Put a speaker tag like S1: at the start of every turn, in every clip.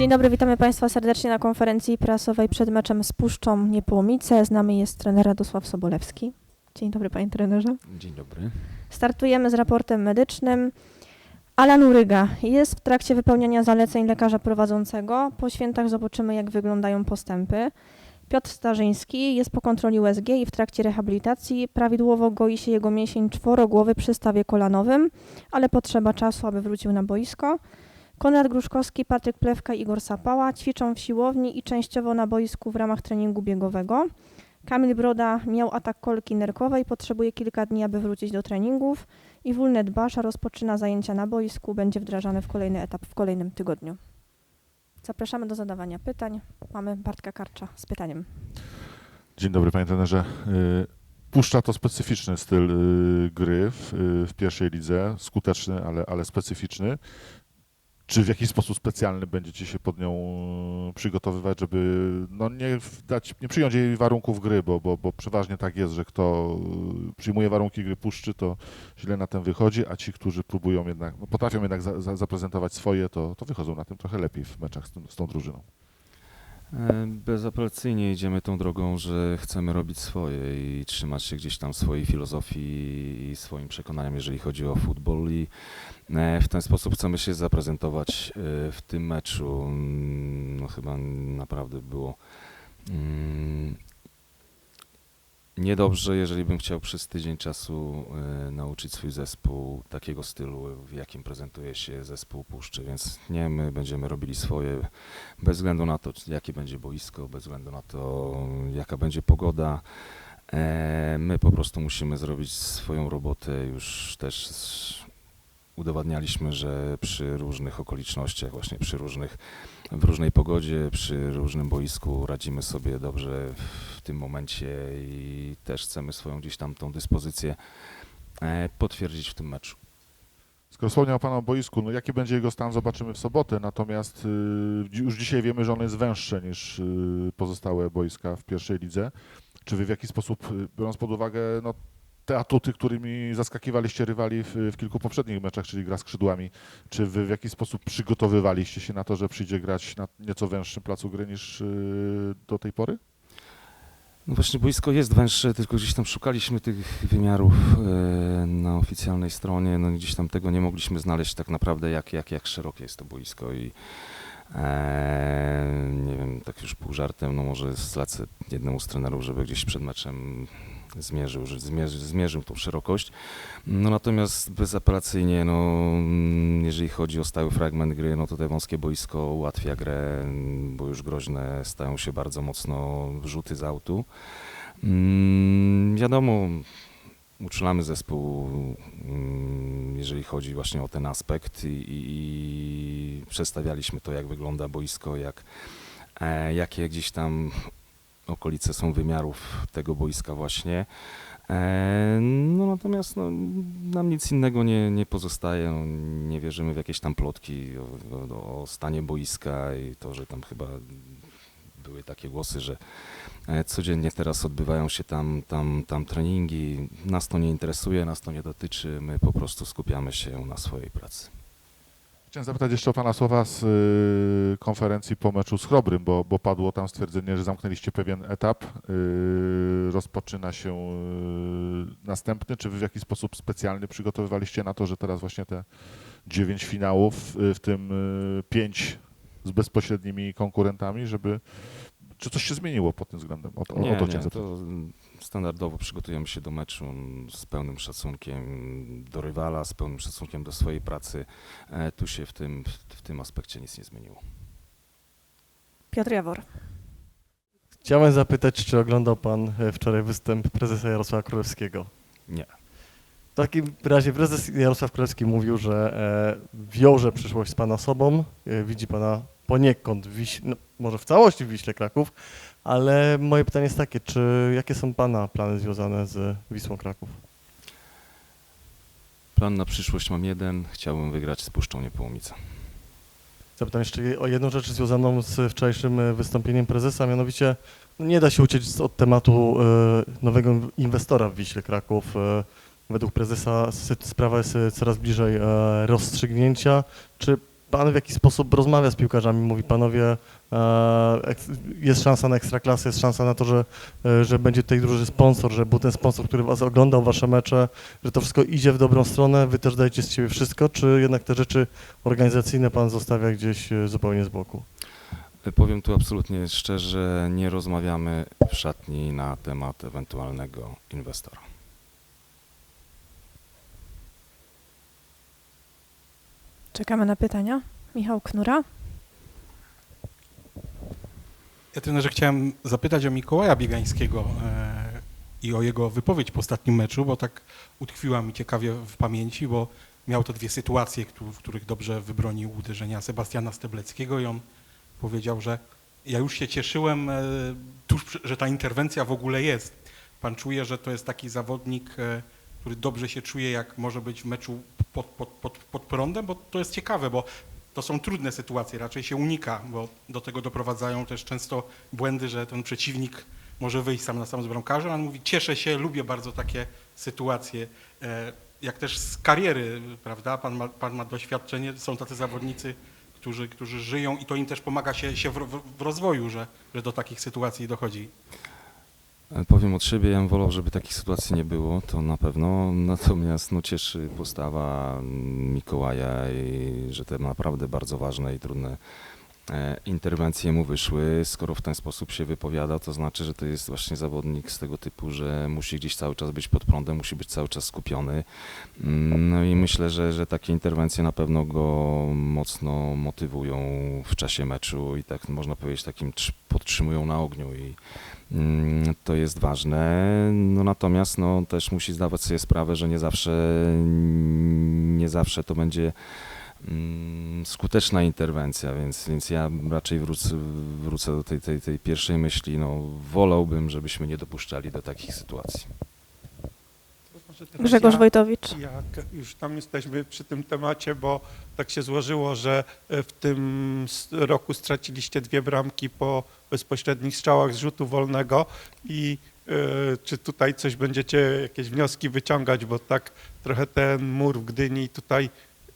S1: Dzień dobry, witamy Państwa serdecznie na konferencji prasowej przed meczem z Puszczą Niepołomice. Z nami jest trener Radosław Sobolewski. Dzień dobry, panie trenerze.
S2: Dzień dobry.
S1: Startujemy z raportem medycznym. Alan Uryga jest w trakcie wypełniania zaleceń lekarza prowadzącego. Po świętach zobaczymy, jak wyglądają postępy. Piotr Starzyński jest po kontroli USG i w trakcie rehabilitacji. Prawidłowo goi się jego mięsień czworogłowy przy stawie kolanowym, ale potrzeba czasu, aby wrócił na boisko. Konrad Gruszkowski, Patryk Plewka Igor Sapała ćwiczą w siłowni i częściowo na boisku w ramach treningu biegowego. Kamil Broda miał atak kolki nerkowej, potrzebuje kilka dni, aby wrócić do treningów i Wulnet Basza rozpoczyna zajęcia na boisku, będzie wdrażany w kolejny etap w kolejnym tygodniu. Zapraszamy do zadawania pytań. Mamy Bartka Karcza z pytaniem.
S3: Dzień dobry panie trenerze. Y, Puszcza to specyficzny styl y, gry w, y, w pierwszej lidze, skuteczny, ale, ale specyficzny. Czy w jakiś sposób specjalny będziecie się pod nią y, przygotowywać, żeby no nie, dać, nie przyjąć jej warunków gry, bo, bo, bo przeważnie tak jest, że kto y, przyjmuje warunki gry Puszczy, to źle na tym wychodzi, a ci, którzy próbują jednak, no potrafią jednak za, za, zaprezentować swoje, to, to wychodzą na tym trochę lepiej w meczach z, tym, z tą drużyną.
S2: E, Bezapelacyjnie idziemy tą drogą, że chcemy robić swoje i trzymać się gdzieś tam swojej filozofii i swoim przekonaniem, jeżeli chodzi o futbol i e, w ten sposób chcemy się zaprezentować e, w tym meczu. Mm, No chyba naprawdę było mm, niedobrze, jeżeli bym chciał przez tydzień czasu e, nauczyć swój zespół takiego stylu, w jakim prezentuje się zespół Puszczy, więc nie, my będziemy robili swoje bez względu na to, jakie będzie boisko, bez względu na to, jaka będzie pogoda. E, My po prostu musimy zrobić swoją robotę. Już też s- udowadnialiśmy, że przy różnych okolicznościach, właśnie przy różnych, w różnej pogodzie, przy różnym boisku radzimy sobie dobrze w tym momencie i też chcemy swoją gdzieś tam tą dyspozycję e, potwierdzić w tym meczu.
S3: Skoro wspomniał Pan o boisku, no jaki będzie jego stan zobaczymy w sobotę, natomiast y, już dzisiaj wiemy, że ono jest węższe niż y, pozostałe boiska w pierwszej lidze. Czy Wy w jakiś sposób, y, biorąc pod uwagę no, te atuty, którymi zaskakiwaliście rywali w, w kilku poprzednich meczach, czyli gra skrzydłami, czy Wy w jakiś sposób przygotowywaliście się na to, że przyjdzie grać na nieco węższym placu gry niż y, do tej pory?
S2: No właśnie boisko jest węższe, tylko gdzieś tam szukaliśmy tych wymiarów e, na oficjalnej stronie, no gdzieś tam tego nie mogliśmy znaleźć tak naprawdę jak, jak, jak szerokie jest to boisko i e, nie wiem, tak już pół żartem, no może zlecę jednemu z trenerów, żeby gdzieś przed meczem zmierzył, że zmierzy, zmierzył tą szerokość. No natomiast bezapelacyjnie, no mm, jeżeli chodzi o stały fragment gry, no to te wąskie boisko ułatwia grę, mm, bo już groźne stają się bardzo mocno rzuty z autu. Mm, wiadomo, uczulamy zespół, mm, jeżeli chodzi właśnie o ten aspekt i, i, i przedstawialiśmy to, jak wygląda boisko, jak, e, jakie gdzieś tam okolice są wymiarów tego boiska właśnie. E, No natomiast no, nam nic innego nie, nie pozostaje. No, nie wierzymy w jakieś tam plotki o, o, o stanie boiska i to, że tam chyba były takie głosy, że e, codziennie teraz odbywają się tam, tam, tam treningi. Nas to nie interesuje, nas to nie dotyczy. My po prostu skupiamy się na swojej pracy.
S3: Chciałem zapytać jeszcze o Pana słowa z y, konferencji po meczu z Chrobrym, bo, bo padło tam stwierdzenie, że zamknęliście pewien etap. Y, rozpoczyna się y, następny. Czy Wy w jakiś sposób specjalny przygotowywaliście na to, że teraz właśnie te dziewięć finałów, y, w tym y, pięć z bezpośrednimi konkurentami, żeby... Czy coś się zmieniło pod tym względem? O, to- o,
S2: Nie,
S3: o to
S2: nie, to standardowo przygotujemy się do meczu z pełnym szacunkiem do rywala, z pełnym szacunkiem do swojej pracy. E, Tu się w tym, w tym aspekcie nic nie zmieniło.
S1: Piotr Jawor.
S4: Chciałem zapytać, czy oglądał Pan e, wczoraj występ prezesa Jarosława Królewskiego?
S2: Nie.
S4: W takim razie prezes Jarosław Królewski mówił, że e, wiąże przyszłość z Pana sobą, e, widzi Pana poniekąd, w Wiś- no, może w całości w Wiśle Kraków, ale moje pytanie jest takie, czy jakie są Pana plany związane z Wisłą Kraków?
S2: Plan na przyszłość mam jeden. Chciałbym wygrać z Puszczą Niepołomice.
S4: Zapytam jeszcze o jedną rzecz związaną z wczorajszym e, wystąpieniem prezesa, mianowicie no nie da się uciec od tematu e, nowego inwestora w Wiśle Kraków. E, Według prezesa sprawa jest coraz bliżej rozstrzygnięcia. Czy pan w jakiś sposób rozmawia z piłkarzami, mówi panowie, e, jest szansa na ekstraklasę, jest szansa na to, że, e, że będzie tutaj duży sponsor, że był ten sponsor, który was oglądał, wasze mecze, że to wszystko idzie w dobrą stronę, wy też dajecie z siebie wszystko, czy jednak te rzeczy organizacyjne pan zostawia gdzieś e, zupełnie z boku?
S2: Powiem tu absolutnie szczerze, nie rozmawiamy w szatni na temat ewentualnego inwestora.
S1: Czekamy na pytania. Michał Knura.
S5: Ja trenerze chciałem zapytać o Mikołaja Biegańskiego e, i o jego wypowiedź po ostatnim meczu, bo tak utkwiła mi ciekawie w pamięci, bo miał to dwie sytuacje, w których dobrze wybronił uderzenia Sebastiana Stebleckiego i on powiedział, że ja już się cieszyłem, e, tuż, że ta interwencja w ogóle jest. Pan czuje, że to jest taki zawodnik, e, który dobrze się czuje, jak może być w meczu pod, pod, pod, pod prądem, bo to jest ciekawe, bo to są trudne sytuacje, raczej się unika, bo do tego doprowadzają też często błędy, że ten przeciwnik może wyjść sam na sam z bramkarzem, a on mówi, cieszę się, lubię bardzo takie sytuacje, E, jak też z kariery, prawda, pan ma, pan ma doświadczenie, są tacy zawodnicy, którzy, którzy żyją i to im też pomaga się, się w, w, rozwoju, że, że do takich sytuacji dochodzi.
S2: E, Powiem od siebie, ja bym wolał, żeby takich sytuacji nie było, to na pewno. Natomiast no, cieszy postawa Mikołaja i że te naprawdę bardzo ważne i trudne interwencje mu wyszły. Skoro w ten sposób się wypowiada, to znaczy, że to jest właśnie zawodnik z tego typu, że musi gdzieś cały czas być pod prądem, musi być cały czas skupiony. Mm, No i myślę, że, że takie interwencje na pewno go mocno motywują w czasie meczu i tak można powiedzieć, takim trz- podtrzymują na ogniu i Mm, To jest ważne, no natomiast no, też musi zdawać sobie sprawę, że nie zawsze, nie zawsze to będzie skuteczna interwencja, więc, więc ja raczej wrócę, wrócę do tej, tej, tej pierwszej myśli. No, wolałbym, żebyśmy nie dopuszczali do takich sytuacji.
S1: Grzegorz
S6: ja,
S1: Wojtowicz.
S6: Jak już tam jesteśmy przy tym temacie, bo tak się złożyło, że e, w tym roku straciliście dwie bramki po bezpośrednich strzałach z rzutu wolnego i e, czy tutaj coś będziecie, jakieś wnioski wyciągać, bo tak trochę ten mur w Gdyni tutaj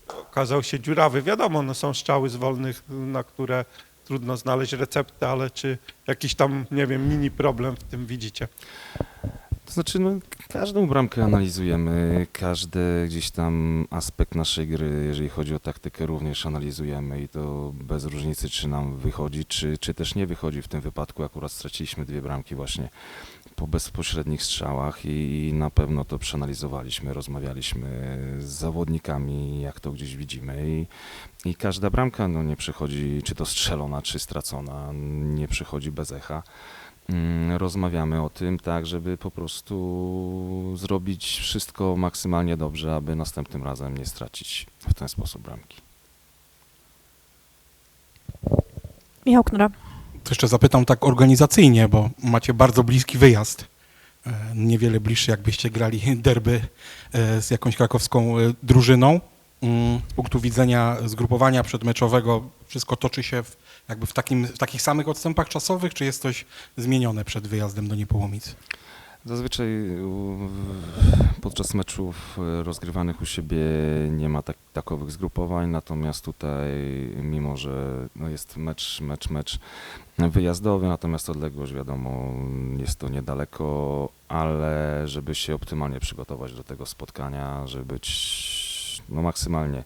S6: okazał się dziurawy. Wiadomo, no są strzały z wolnych, na które trudno znaleźć receptę, ale czy jakiś tam, nie wiem, mini problem w tym widzicie?
S2: To znaczy, no, każdą bramkę analizujemy, każdy gdzieś tam aspekt naszej gry, jeżeli chodzi o taktykę, również analizujemy i to bez różnicy, czy nam wychodzi, czy, czy też nie wychodzi. W tym wypadku akurat straciliśmy dwie bramki właśnie po bezpośrednich strzałach i, i na pewno to przeanalizowaliśmy, rozmawialiśmy z zawodnikami, jak to gdzieś widzimy i, i każda bramka no, nie przychodzi, czy to strzelona, czy stracona, nie przychodzi bez echa. Mm, rozmawiamy o tym, tak, żeby po prostu zrobić wszystko maksymalnie dobrze, aby następnym razem nie stracić w ten sposób bramki.
S1: Michał Knura.
S5: To jeszcze zapytam tak organizacyjnie, bo macie bardzo bliski wyjazd. E, Niewiele bliższy, jakbyście grali derby e, z jakąś krakowską e, drużyną. Mm, Z punktu widzenia zgrupowania przedmeczowego wszystko toczy się w, jakby w, takim, w takich samych odstępach czasowych, czy jest coś zmienione przed wyjazdem do Niepołomic?
S2: Zazwyczaj podczas meczów rozgrywanych u siebie nie ma tak, takowych zgrupowań, natomiast tutaj, mimo że no jest mecz, mecz, mecz wyjazdowy, natomiast odległość wiadomo jest to niedaleko, ale żeby się optymalnie przygotować do tego spotkania, żeby być no maksymalnie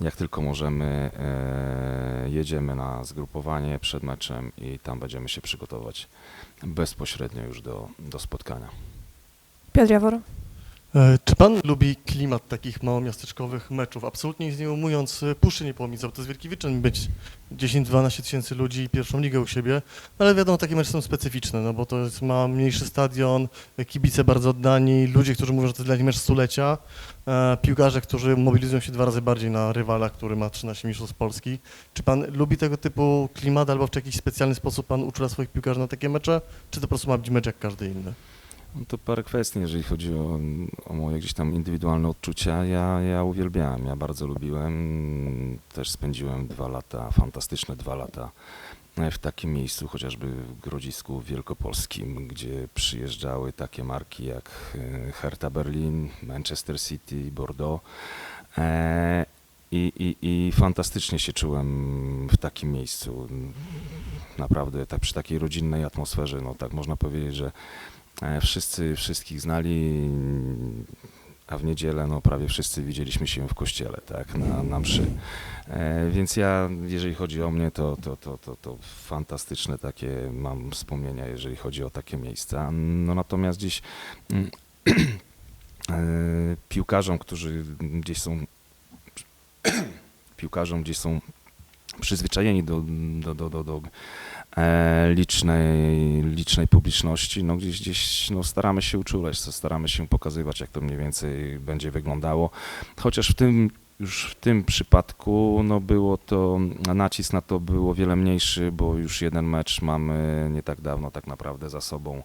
S2: jak tylko możemy, e, jedziemy na zgrupowanie przed meczem i tam będziemy się przygotować bezpośrednio już do, do spotkania.
S1: Piotr Jawor.
S4: E, Czy pan lubi klimat takich małomiasteczkowych meczów? Absolutnie nic nie umując e, Puszczy Niepołomice, bo to jest wielki wyczyn być 10-12 tysięcy ludzi i pierwszą ligę u siebie, No ale wiadomo, takie mecze są specyficzne, no bo to jest, ma mniejszy stadion, e, kibice bardzo oddani, ludzie, którzy mówią, że to jest dla nich mecz stulecia, e, piłkarze, którzy mobilizują się dwa razy bardziej na rywala, który ma 13 mistrzostw Polski. Czy pan lubi tego typu klimat albo w jakiś specjalny sposób pan uczula swoich piłkarzy na takie mecze, czy to po prostu ma być mecz jak każdy inny?
S2: No to parę kwestii, jeżeli chodzi o, o moje gdzieś tam indywidualne odczucia. Ja, ja uwielbiałem, ja bardzo lubiłem. Też spędziłem dwa lata, fantastyczne dwa lata w takim miejscu, chociażby w Grodzisku Wielkopolskim, gdzie przyjeżdżały takie marki jak e, Hertha Berlin, Manchester City, Bordeaux. E, i, i, i fantastycznie się czułem w takim miejscu. Naprawdę tak, przy takiej rodzinnej atmosferze, no tak można powiedzieć, że wszyscy wszystkich znali, a w niedzielę no prawie wszyscy widzieliśmy się w kościele, tak, na, na mszy. E, więc ja, jeżeli chodzi o mnie, to, to, to, to, to fantastyczne takie mam wspomnienia, jeżeli chodzi o takie miejsca. No natomiast gdzieś mm, e, piłkarzom, którzy gdzieś są piłkarzom gdzieś są przyzwyczajeni do, do, do, do, do e, licznej, licznej publiczności, no gdzieś, gdzieś no staramy się uczulać, staramy się pokazywać, jak to mniej więcej będzie wyglądało. Chociaż w tym już w tym przypadku no było to, nacisk na to było wiele mniejszy, bo już jeden mecz mamy nie tak dawno tak naprawdę za sobą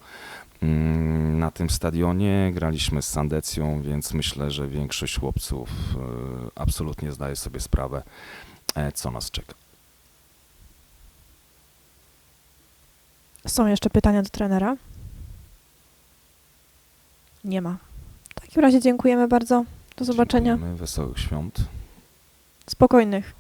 S2: mm, na tym stadionie. Graliśmy z Sandecją, więc myślę, że większość chłopców e, absolutnie zdaje sobie sprawę, e, co nas czeka.
S1: Są jeszcze pytania do trenera? Nie ma. W takim razie dziękujemy bardzo. Do zobaczenia.
S2: Dziękujemy, Wesołych świąt.
S1: Spokojnych.